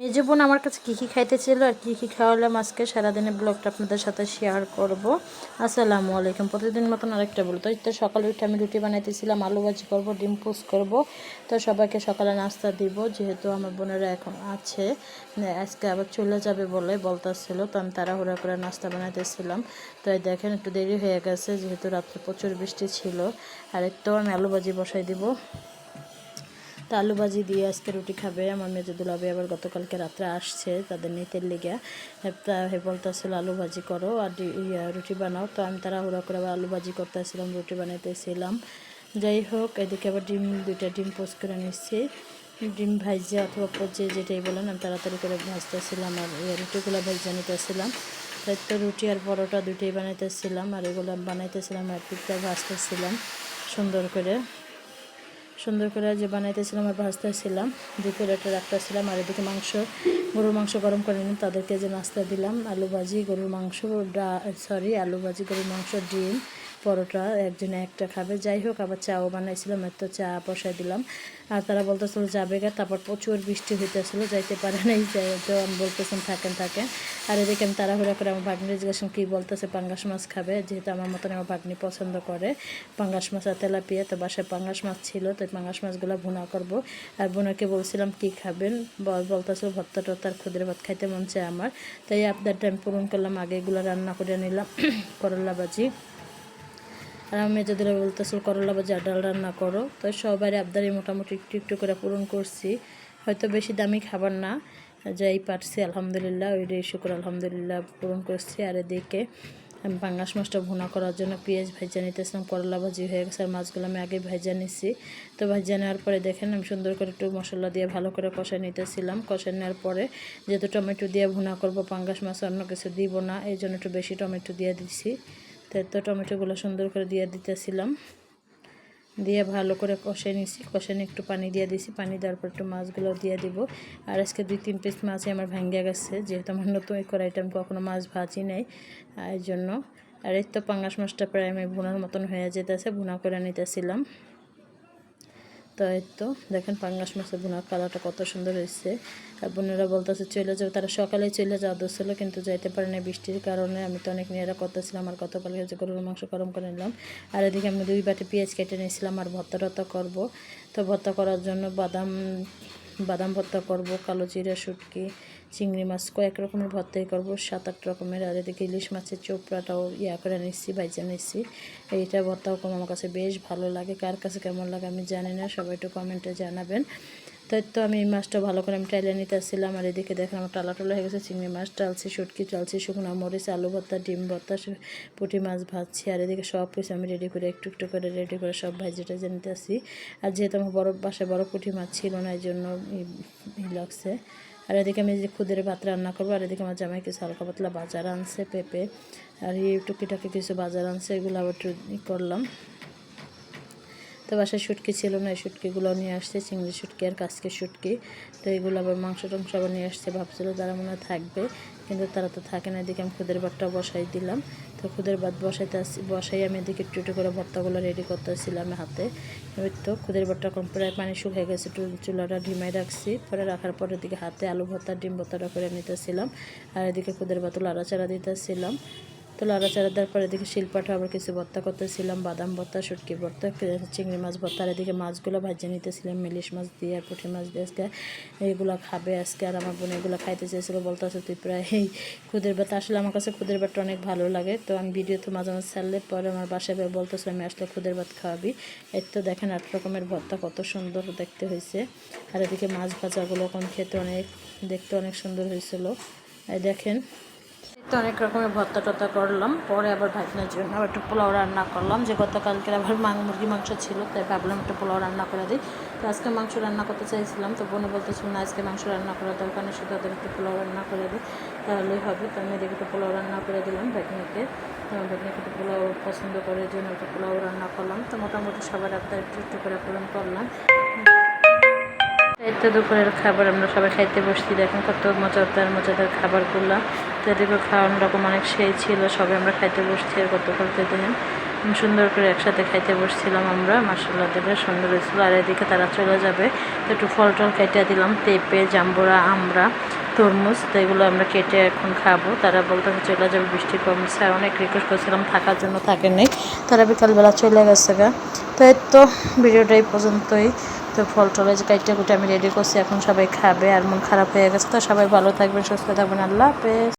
মেজো বোন আমার কাছে কী কী খাইতে ছিল আর কী কী খাওয়ালাম আজকে, সারাদিনের ব্লগটা আপনাদের সাথে শেয়ার করব। আসসালামু আলাইকুম। প্রতিদিন মতন আরেকটা বলতো তো তো সকালে উঠে আমি রুটি বানাইতেছিলাম, আলু ভাজি করব, ডিম পোস করব। তো সবাইকে সকালে নাস্তা দিব, যেহেতু আমার বোনেরা এখন আছে। আজকে আবার চলে যাবে বলে বলতেছিল, তো আমি তাড়াহুড়া করে নাস্তা বানাইতেছিলাম। তো এই দেখেন একটু দেরি হয়ে গেছে, যেহেতু রাত্রে প্রচুর বৃষ্টি ছিল। আর একটু আমি আলু ভাজি বসাই দিব। তো আলু ভাজি দিয়ে আজকে রুটি খাবে। আমার মেজো দুলাবে আবার গতকালকে রাত্রে আসছে তাদের নিতের লেগে। তা হে বলতেছিল আলু ভাজি করো আর ইয়া রুটি বানাও। তো আমি তারা হুড়া করে আবার আলু ভাজি করতেছিলাম, রুটি বানাইতেছিলাম। যাই হোক, এদিকে আবার ডিম, দুইটা ডিম পোস্ট করে নিচ্ছি। ডিম ভাজছে অথবা পচে যেটাই বলেন, আমি তাড়াতাড়ি করে ভাজতেছিলাম আর রুটিগুলো ভেজে নিতেছিলাম। তো রুটি আর পরোটা দুটোই বানাইতেছিলাম আর এগুলো বানাইতেছিলাম আর পিঠটা ভাজতেছিলাম সুন্দর করে। সুন্দর করে যে বানাইতেছিলাম, আর ভাজতেছিলাম দুপুরে একটা রাখতেছিলাম, আর এদিকে মাংস, গরুর মাংস গরম করে নিন তাদেরকে যে নাস্তা দিলাম, আলু ভাজি, গরুর মাংস, ডা সরি আলু ভাজি, গরুর মাংস, ডিম পরোটা, একজনে একটা খাবে। যাই হোক, আবার চাও বানাইছিলাম, এত চা বসাই দিলাম। আর তারা বলতেছিল, যাবে গা। তারপর প্রচুর বৃষ্টি হইতেছিল, যাইতে পারে নাই, যাই তো আমি বলতেছিলাম থাকেন থাকেন। আর এদিকে আমি তাড়াহুড়া করে আমার ভাগ্নি জিজ্ঞাসা, কী বলতেছে, পাঙ্গাস মাছ খাবে? যেহেতু আমার মতন আমার ভাগ্নি পছন্দ করে। পাঙ্গাস মাছ আর তেলাপিয়া, তো বাসায় পাঙ্গাস মাছ ছিল, তো পাঙ্গাস মাছগুলো ভুনা করব। আর বোনাকে বলছিলাম, কি খাবেন? বল- বলতেছিল, ভর্তা টর্তার খুদের ভাত, খাইতে মন চায় আমার। তাই আপনার টাইম পূরণ করলাম, আগে এগুলো রান্না করে নিলাম, করলা ভাজি। আর আমি মেজোদের বলতেছিল করলা আর ডাল রান্না করো, তো সবাই আবদারি মোটামুটি একটু একটু করে পূরণ করছি। হয়তো বেশি দামি খাবার না, যাই পারছি, আলহামদুলিল্লাহ, ওই রে শুক্র, আলহামদুলিল্লাহ, পূরণ করছি। আর এদিকে আমি পাঙ্গাস মাছটা ভুনা করার জন্য পেঁয়াজ ভাজা নিতেছিলাম, করলা ভাজি হয়ে গেছে, আর মাছগুলো আমি আগে ভাজা নিছি। তো ভাজা নেওয়ার পরে দেখেন, আমি সুন্দর করে একটু মশলা দিয়ে ভালো করে কষাই নিতেছিলাম। কষাই নেওয়ার পরে যেহেতু টমেটো দিয়ে ভুনা করব, পাঙ্গাস মাছ অন্য কিছু দিব না, এই জন্য একটু বেশি টমেটো দিয়ে দিছি। তো টমেটোগুলো সুন্দর করে দিয়ে দিতেছিলাম। দিয়ে ভালো করে কষে নিছি। কষে নিয়ে একটু পানি দিয়ে দিছি। পানি দেওয়ার পর একটু মাছগুলো দিয়ে দিব। আর আজকে দুই তিন পিস মাছই আমার ভাঙ্গিয়া গেছে। যেহেতু আমার নতুন কড়াইটা আমি কখনো মাছ ভাজি নাই এই জন্য। আর এই তো পাঙ্গাস মাছটা প্রায় আমি বোনার মতন হয়ে যেতেছে বোনা করে নিতেছিলাম। তো তো। দেখেন পাঙ্গাস মাছের বোনার কালারটা কত সুন্দর হয়েছে। আর বোনেরা বলতেছে, চলে যাবে তারা সকালে চলে যাওয়া দোষছিল কিন্তু যাইতে পারে না বৃষ্টির কারণে। আমি তো অনেক মেয়েরা করতেছিলাম আর কতকাল হচ্ছে গরুর মাংস গরম করে নিলাম। আর এদিকে আমি দুই বাটি পেঁয়াজ কেটে নিয়েছিলাম, আর ভর্তা টর্তা করব। তো ভর্তা করার জন্য বাদাম বাদাম ভর্তা করব, কালো জিরা, শুটকি, চিংড়ি মাছ, কয়েক রকমের ভর্তাই করব, সাত আট রকমের। আর এদিকে ইলিশ মাছের চোপড়াটাও ইয়া করে নিচ্ছি, ভাইজা নিচ্ছি। এইটা ভর্তাও কম, আমার কাছে বেশ ভালো লাগে। কার কাছে কেমন লাগে আমি জানি না, সবাই একটু কমেন্টে জানাবেন। তাই তো আমি এই মাছটা ভালো করে আমি টাইলে নিতে আসছিলাম আর এদিকে দেখেন আমার টালা টালা হয়ে গেছে, চিংড়ি মাছ টালছি, শুটকি চালছি শুকনো মরিচ, আলু ভর্তা, ডিম ভর্তা পুঁটি মাছ ভাজছি, আর এদিকে সব কিছু আমি রেডি করে, একটু একটু করে রেডি করে সব ভাজি টাজি নিতে আসি আর যেহেতু আমার বড় বাসায় বড় পুঁটি মাছ ছিল না, এই জন্য লাগছে আর এদিকে আমি যে খুদের ভাত রান্না করব, আর এদিকে আমার জামাই কিছু হালকা পাতলা বাজার আনছে, পেঁপে, আর এই টুকিটাকি কিছু বাজার আনছে, এগুলো আবার করলাম। তো বাসায় শুটকি ছিল না, এই শুটকিগুলো নিয়ে আসছে, চিংড়ি শুটকি আর কাজকে শুটকি। তো এগুলো আবার মাংস টাংস আবার নিয়ে আসছে, ভাবছিল তারা মনে থাকবে, কিন্তু তারা তো থাকে না, এদিকে আমি খুদের ভাতটা বসাই দিলাম। তো খুদের ভাত বসাইতে বসাই আমি এদিকে একটু একটু করে ভর্তাগুলো রেডি করতেছিলাম হাতে। ওই তো খুদের ভাতটা এখন প্রায় পানি শুকিয়ে গেছে চুলাটা ঢিমাই রাখছি, পরে রাখার পর এদিকে হাতে আলু ভর্তা, ডিম ভর্তাটা করে নিতেছিলাম। আর এদিকে খুদের ভাত লাড়াচাড়া দিতেছিলাম। তো লাড়াচাড়া দেওয়ার পরে এদিকে শিলপাটা আবার কিছু ভর্তা করতেছিলাম, বাদাম ভর্তা, শুটকি ভর্তা চিংড়ি মাছ ভর্তা, আর এদিকে মাছগুলো ভাজিয়ে নিতেছিলাম, ইলিশ মাছ দিয়ে আর পুঁটি মাছ দিয়ে আজকে এইগুলো খাবে আজকে, আর আমার বোন এগুলো খাইতে চেয়েছিলো, বলতেছে, তুই প্রায় এই খুদের ভাত। আসলে আমার কাছে খুদের ভাতটা অনেক ভালো লাগে, তো আমি ভিডিও তো মাঝে মাঝে ছাড়লে পরে আমার বাসায় বলতেছে আমি আসলে খুদের ভাত খাওয়াবি। এর তো দেখেন আট রকমের ভর্তা, কত সুন্দর দেখতে হয়েছে। আর এদিকে মাছ ভাজাগুলো কম খেতে অনেক, দেখতে অনেক সুন্দর হয়েছিল। দেখেন তো অনেক রকমের ভর্তা টর্তা করলাম। পরে আবার ভাজনার জন্য আবার একটু পোলাও রান্না করলাম। যে গতকালকে আবার মাং মুরগি মাংস ছিল, তাই ভাবলাম একটু পোলাও রান্না করে দিই। তো আজকে মাংস রান্না করতে চাইছিলাম, তো বোনে বলতেছিল না, আজকে মাংস রান্না করার দরকার নেই, শুধু তাদের একটু পোলাও রান্না করে দিই। তাহলেই হবে। তো আমি এদিকে একটু পোলাও রান্না করে দিলাম ভাগ্নিকে। তো ভাগ্নিকে একটু পোলাও পছন্দ করে জন্য একটু পোলাও রান্না করলাম। তো মোটামুটি সবার একটা একটু একটু করে পূরণ করলাম। তো দুপুরের খাবার, আমরা সবাই খাইতে বসছি। দেখেন কত মজাদার মজাদার খাবার করলাম তো এদিকে খাওয়ানো রকম অনেক সেই ছিল সবাই আমরা খাইতে বসছি আর কত করতে দেখেন সুন্দর করে একসাথে খাইতে বসছিলাম আমরা মাসাল্লাহ দেবে সুন্দর হয়েছিল। আর এদিকে তারা চলে যাবে। তো একটু ফল টল কেটে দিলাম, পেঁপে, জাম্বুরা আমরা তরমুজ, তো এগুলো আমরা কেটে এখন খাব। তারা বলতে চলে যাবে, বৃষ্টি কমছে। আর অনেক রিকোয়েস্ট করছিলাম, থাকার জন্য থাকে নেই। তারা বিকালবেলা চলে গেছে গা। তো এই তো, ভিডিওটা এই পর্যন্তই। তো ফল টলে যে কাইটে কুটে আমি রেডি করছি, এখন সবাই খাবে আর মন খারাপ হয়ে গেছে। তো সবাই ভালো থাকবেন, সুস্থ থাকবেন। আল্লাহ হাফেজ।